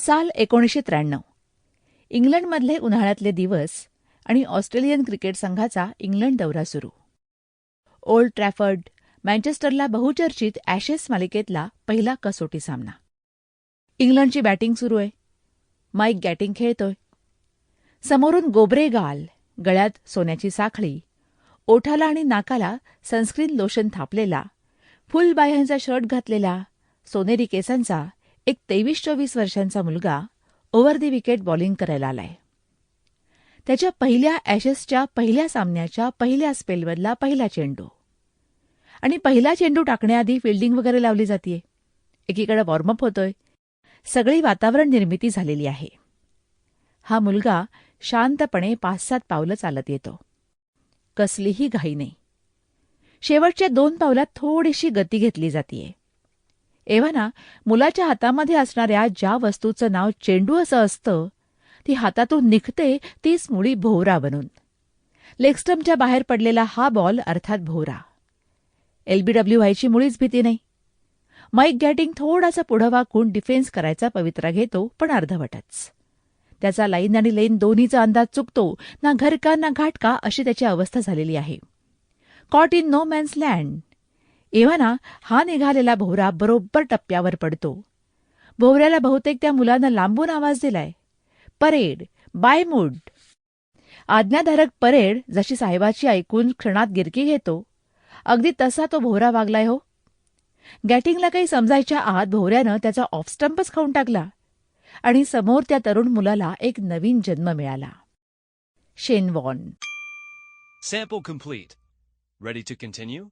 साल एकोणीसशे त्र्याण्णव. इंग्लंडमधले उन्हाळ्यातले दिवस आणि ऑस्ट्रेलियन क्रिकेट संघाचा इंग्लंड दौरा सुरू. ओल्ड ट्रॅफर्ड मँचेस्टरला बहुचर्चित ॲशेस मालिकेतला पहिला कसोटी सामना. इंग्लंडची बॅटिंग सुरू आहे. माईक गॅटिंग खेळतोय. समोरून गोबरे गाल गळ्यात सोन्याची साखळी ओठाला आणि नाकाला सनस्क्रीन लोशन थापलेला फुलबाह्यांचा शर्ट घातलेला सोनेरी केसांचा एक तेवीस चोवीस वर्षांचा मुलगा ओव्हर दी विकेट बॉलिंग करायला आलाय. त्याच्या पहिल्या ॲशेसच्या पहिल्या सामन्याच्या पहिल्या स्पेलमधला पहिला चेंडू. आणि पहिला चेंडू टाकण्याआधी फिल्डिंग वगैरे लावली जातीये. एकीकडे वॉर्मअप होतोय. सगळी वातावरण निर्मिती झालेली आहे. हा मुलगा शांतपणे पाच सात पावलं चालत येतो. कसलीही घाई नाही. शेवटच्या दोन पावलात थोडीशी गती घेतली जातीये. एव्हाना मुलाच्या हातामध्ये असणाऱ्या ज्या वस्तूचं नाव चेंडू असं असतं ती हातातून निघते तीच मुळी भोवरा बनून. लेगस्टम्पच्या बाहेर पडलेला हा बॉल अर्थात भोवरा. एलबीडब्ल्यू व्हायची मुळीच भीती नाही. माईक गॅटिंग थोडासा पुढं वाकून डिफेन्स करायचा पवित्रा घेतो पण अर्धवटच. त्याचा लाईन आणि लेन दोन्हीचा अंदाज चुकतो ना घरका ना घाटका अशी त्याची अवस्था झालेली आहे. Caught in no man's land. एव्हाना हा निघालेला भोवरा बरोबर टप्प्यावर पडतो. भोवऱ्याला बहुतेक त्या मुलानं लांबून आवाज दिलाय. परेड बाय मूड आज्ञाधारक परेड जशी साहेबाची ऐकून क्षणात गिरकी घेतो. अगदी तसा तो भोवरा वागलाय हो. गॅटिंगला काही समजायच्या आत भोवऱ्यानं त्याचा ऑफस्टंपच खाऊन टाकला. आणि समोर त्या तरुण मुलाला एक नवीन जन्म मिळाला. शेनवॉन. Sample complete. Ready to continue?